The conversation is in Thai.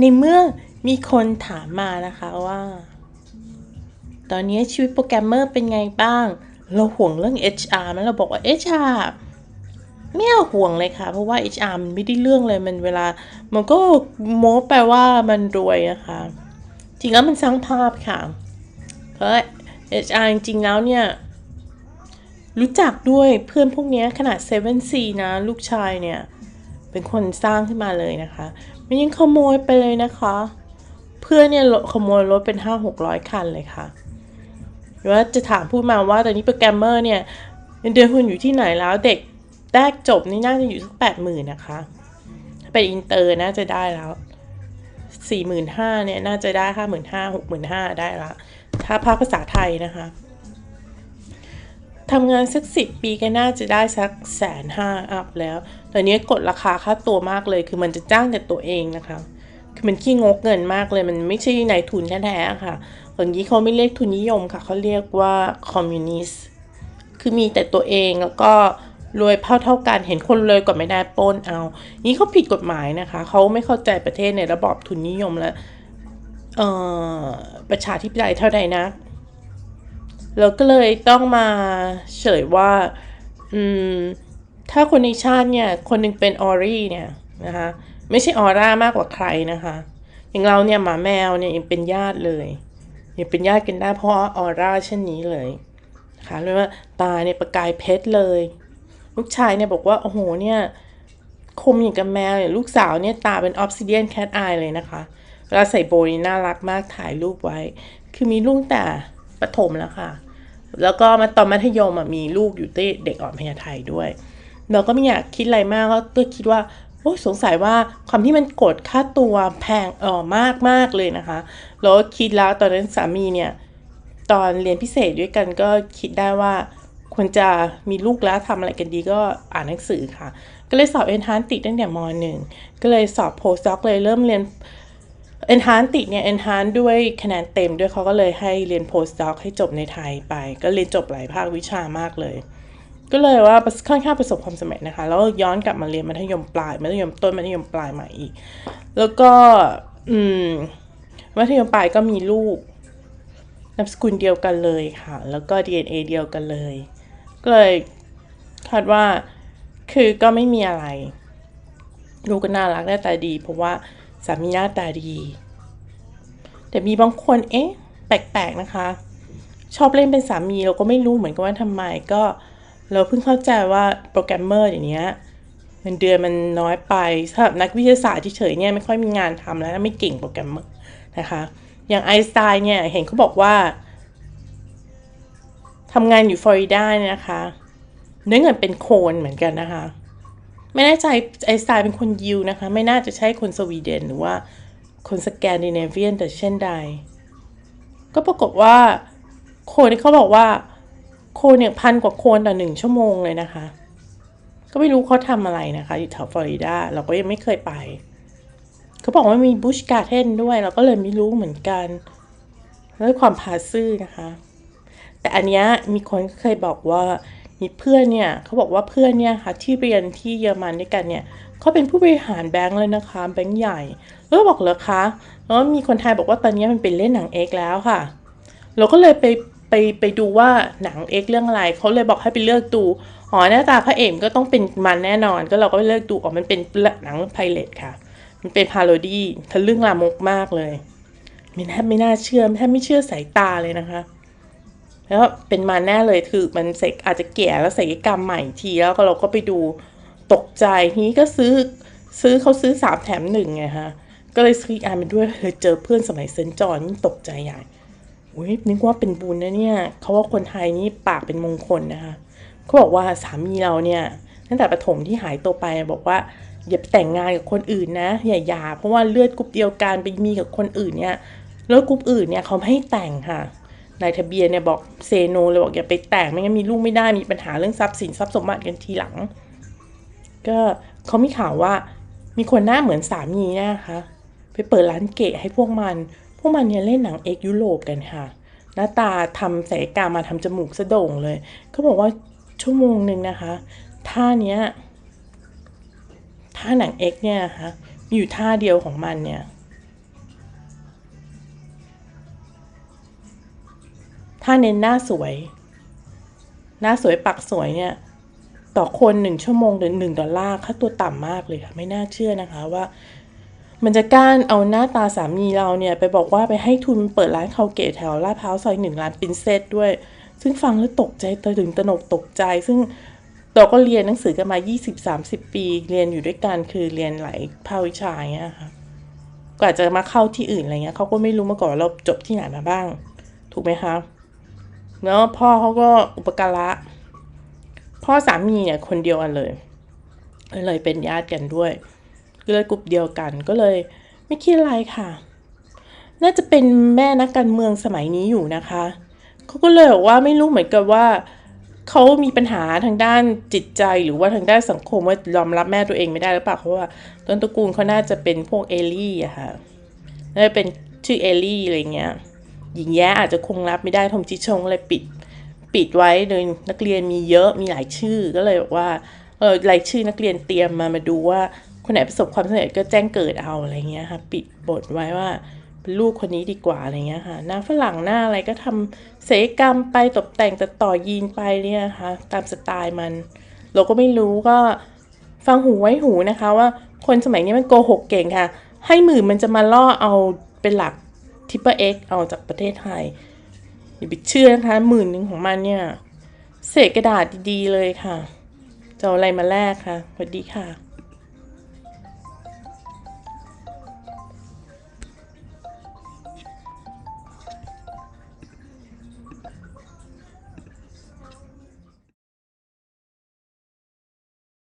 ในเมื่อมีคนถามมานะคะว่า ตอนนี้ชีวิตโปรแกรมเมอร์เป็นไงบ้าง เราห่วงเรื่อง HR ไหมเราบอกว่า HR ไม่เอาห่วงเลยค่ะ เพราะว่า HR มันไม่ได้เรื่องเลยมันเวลา มันก็โม้แปลว่ามันรวยนะคะ จริงแล้วมันสร้างภาพค่ะเพราะ HR จริงๆแล้วเนี่ย รู้จักด้วยเพื่อนพวกนี้ขนาด 7C นะ ลูกชายเนี่ย เป็นคนสร้างขึ้นมาเลยนะคะ มันยังขโมยไปเลยนะคะ เพื่อนเนี่ยขโมยรถเป็นห้าหกร้อยคันเลยค่ะหรือว่าจะถามพูดมาว่าตอนนี้โปรแกรมเมอร์เนี่ยเงินเดือนคุณอยู่ที่ไหนแล้วเด็กแรกจบนี่น่าจะอยู่สักแปดหมื่นนะคะถ้าเป็นอินเตอร์น่าจะได้แล้วสี่หมื่นห้าเนี่ยน่าจะได้ห้าหมื่นห้าหกหมื่นห้าได้ละถ้าภาคภาษาไทยนะคะ ทำงานสักสิบปีก็น่าจะได้สักแสนห้าอัพแล้วตอนนี้กดราคาค่าตัวมากเลย คือมันจะจ้างแต่ตัวเองนะคะ คือมันขี้งกเงินมากเลย มันไม่ใช่นายทุนแท้ๆค่ะอย่างนี้เขาไม่เรียกทุนนิยมค่ะ เขาเรียกว่าคอมมิวนิสต์ คือมีแต่ตัวเองแล้วก็รวยเท่าเท่ากัน เห็นคนรวยกว่าไม่ได้ป้นเอา นี้เขาผิดกฎหมายนะคะ เขาไม่เข้าใจประเทศในระบอบทุนนิยมและประชาธิปไตยเท่าใดนะ เราก็เลยต้องมาเฉยว่า อืม ถ้าคนในชาติเนี่ย คนหนึ่งเป็นออรี่เนี่ยนะคะ ไม่ใช่ออร่ามากกว่าใครนะคะ อย่างเราเนี่ยหมาแมวเนี่ยยังเป็นญาติเลยยังเป็นญาติกันได้เพราะออร่าเช่นนี้เลยนะคะเรียกว่าตาเนี่ยประกายเพชรเลย ลูกชายเนี่ยบอกว่าโอ้โหเนี่ยคมอย่างกับแมวเนี่ยลูกสาวเนี่ยตาเป็นออฟซิเดียนแคทอายเลยนะคะเวลาใส่โบนี่น่ารักมากถ่ายรูปไว้ คือมีลูกแต่ประถมแล้วค่ะ แล้วก็มาตอนมัธยมมีลูกอยู่ที่เด็กอ่อนพญาไทด้วย เราก็ไม่อยากคิดอะไรมากก็คิดว่าโอ้สงสัยว่าความที่มันกดค่าตัวแพงเออมากมากเลยนะคะแล้วคิดแล้วตอนนั้นสามีเนี่ย ตอนเรียนพิเศษด้วยกันก็คิดได้ว่าควรจะมีลูกแล้วทำอะไรกันดีก็อ่านหนังสือค่ะ ก็เลยสอบเอนทานติดตั้งแต่มหนึ่งก็เลยสอบโพสต์ด็อกเลยเริ่มเรียน เอนทานติดเนี่ยเอนทานด้วยคะแนนเต็มด้วยเขาก็เลยให้เรียนโพสต์ด็อกให้จบในไทยไป ก็เรียนจบหลายภาควิชามากเลย ก็เลยว่าค่อนข้างประสบความสำเร็จนะคะ แล้วย้อนกลับมาเรียนมัธยมปลายมัธยมต้นมัธยมปลายใหม่อีก แล้วก็อืมมัธยมปลายก็มีลูกนามสกุลเดียวกันเลยค่ะ แล้วก็ DNA เดียวกันเลยก็เลยคาดว่าคือก็ไม่มีอะไรลูกก็น่ารักหน้าตาดี เพราะว่า สามีหน้าตาดี แต่มีบางคนเอ๊ะ แปลกๆนะคะ ชอบเล่นเป็นสามีเราก็ไม่รู้เหมือนกันว่าทำไมก็เราเพิ่งเข้าใจว่าโปรแกรมเมอร์อย่างเนี้ยเงินเดือนมันน้อยไปสำหรับนักวิทยาศาสตร์เฉยๆเนี่ยไม่ค่อยมีงานทำแล้วไม่เก่งโปรแกรมเมอร์นะคะ อย่างไอสไตน์เนี่ยเห็นเขาบอกว่าทำงานอยู่ฟลอริดาเนี่ยนะคะเนื้อเงินเป็นโคนเหมือนกันนะคะ ไม่แน่ใจไอสไตน์เป็นคนยิวนะคะ ไม่น่าจะใช่คนสวีเดนหรือว่าคนสแกนดิเนเวียนแต่เช่นใด ก็ปรากฏว่าโคนี่เขาบอกว่า โคนเนี่ยพันกว่าโคนต่อหนึ่งชั่วโมงเลยนะคะ ก็ไม่รู้เขาทำอะไรนะคะ อยู่แถวฟลอริดาเราก็ยังไม่เคยไป เขาบอกว่ามีบุชการ์เทนด้วย เราก็เลยไม่รู้เหมือนกันด้วยความพาซื่อนะคะ แต่อันเนี้ยมีคนเคยบอกว่า มีเพื่อนเนี่ยเขาบอกว่าเพื่อนเนี่ยค่ะที่เรียนที่เยอรมันด้วยกันเนี่ยเขาเป็นผู้บริหารแบงก์เลยนะคะแบงก์ใหญ่แล้วบอกเหรอคะแล้วมีคนไทยบอกว่าตอนนี้มันเป็นเล่นหนังเอกแล้วค่ะ เราก็เลยไปไปไปดูว่าหนังเอกเรื่องอะไรเขาเลยบอกให้ไปเลือกดูอ๋อหน้าตาพระเอกก็ต้องเป็นมันแน่นอน ก็เราก็ไปเลือกดูอ๋อมันเป็นหนังไพเรตค่ะ มันเป็นพาโรดี้ทะลึ่งลามกมากเลยไม่น่าไม่น่าเชื่อแทบไม่เชื่อสายตาเลยนะคะ แล้วเป็นมันแน่เลยคือมันเสกอาจจะแก่แล้วศัลกรรมใหม่ทีแล้วก็เราก็ไปดูตกใจนี้ก็ซื้อซื้อเขาซื้อสามแถมหนึ่งไงฮะ ก็เลยซื้ออ่านไปด้วยเลยเจอเพื่อนสมัยเซนจอนี่ตกใจใหญ่อุ้ยนึกว่าเป็นบุญนะเนี่ยเขาว่าคนไทยนี่ปากเป็นมงคลนะคะเขาบอกว่าสามีเราเนี่ยตั้งแต่ประถมที่หายตัวไปบอกว่าอย่าไปแต่งงานกับคนอื่นนะอย่าหย่าเพราะว่าเลือดกรุ๊ปเดียวกันไปมีกับคนอื่นเนี่ยแล้วกรุ๊ปอื่นเนี่ยเขาไม่ให้แต่งค่ะ นายทะเบียนเนี่ยบอกเซโนเลยบอกอย่าไปแต่งไม่งั้นมีลูกไม่ได้มีปัญหาเรื่องทรัพย์สินทรัพย์สมบัติกันทีหลัง ก็เขามีข่าวว่ามีคนหน้าเหมือนสามีนะคะไปเปิดร้านเกะให้พวกมัน พวกมันเนี่ยเล่นหนังเอกยุโรปกันค่ะ หน้าตาทำศัลยกรรมมาทำจมูกสะโด่งเลยเขาบอกว่าชั่วโมงหนึ่งนะคะท่าเนี้ยท่าหนังเอกเนี่ยนะคะมีอยู่ท่าเดียวของมันเนี่ย ถ้าเน้นหน้าสวย หน้าสวยปักสวยเนี่ย ต่อคนหนึ่งชั่วโมงหรือหนึ่งดอลลาร์ค่าตัวต่ำมากเลยค่ะ ไม่น่าเชื่อนะคะว่า มันจะก้ารเอาหน้าตาสามีเราเนี่ย ไปบอกว่าไปให้ทุนเปิดร้านคาเกะแถวลาดพร้าวซอยหนึ่งร้านปรินเซสด้วย ซึ่งฟังแล้วตกใจตื่นตระหนกตกใจ ซึ่งเราก็เรียนหนังสือกันมา 20-30 ปี เรียนอยู่ด้วยกันคือเรียนหลายภาควิชาเงี้ยค่ะกว่าจะมาเข้าที่อื่นอะไรเงี้ยเขาก็ไม่รู้มาก่อนเราจบที่ไหนมาบ้าง ถูกไหมคะ แล้วพ่อเขาก็อุปการะ พ่อสามีเนี่ยคนเดียวกันเลย เลยเป็นญาติกันด้วยก็เลยกลุ่มเดียวกันก็เลย ไม่คิดอะไรค่ะ น่าจะเป็นแม่นักการเมืองสมัยนี้อยู่นะคะเขาก็เลยบอกว่าไม่รู้เหมือนกับว่าเขามีปัญหาทางด้านจิตใจหรือว่าทางด้านสังคมว่ายอมรับแม่ตัวเองไม่ได้หรือเปล่าเพราะว่าต้นตระกูลเขาน่าจะเป็นพวกเอลี่อะค่ะน่าจะเป็นชื่อเอลี่อะไรเงี้ย หญิงแย้อาจจะคงรับไม่ได้ทอมจิชงเลยปิดปิดไว้โดยนักเรียนมีเยอะมีหลายชื่อก็เลยบอกว่าเออรายชื่อนักเรียนเตรียมมามาดูว่าคนไหนประสบความสำเร็จก็แจ้งเกิดเอาอะไรเงี้ยค่ะปิดบทไว้ว่าลูกคนนี้ดีกว่าอะไรเงี้ยค่ะหน้าฝรั่งหน้าอะไรก็ทำศัลยกรรมไปตกแต่งตัดต่อยีนไปเนี่ยนะคะตามสไตล์มัน เราก็ไม่รู้ก็ฟังหูไว้หูนะคะว่าคนสมัยนี้มันโกหกเก่งค่ะ ให้หมื่นมันจะมาล่อเอาเป็นหลัก ทิปเปอร์เอ็กเอาจากประเทศไทยอย่าไปเชื่อนะคะหมื่นหนึ่งของมันเนี่ยเศษกระดาษดีๆเลยค่ะ จะเอาอะไรมาแลกค่ะสวัสดีค่ะ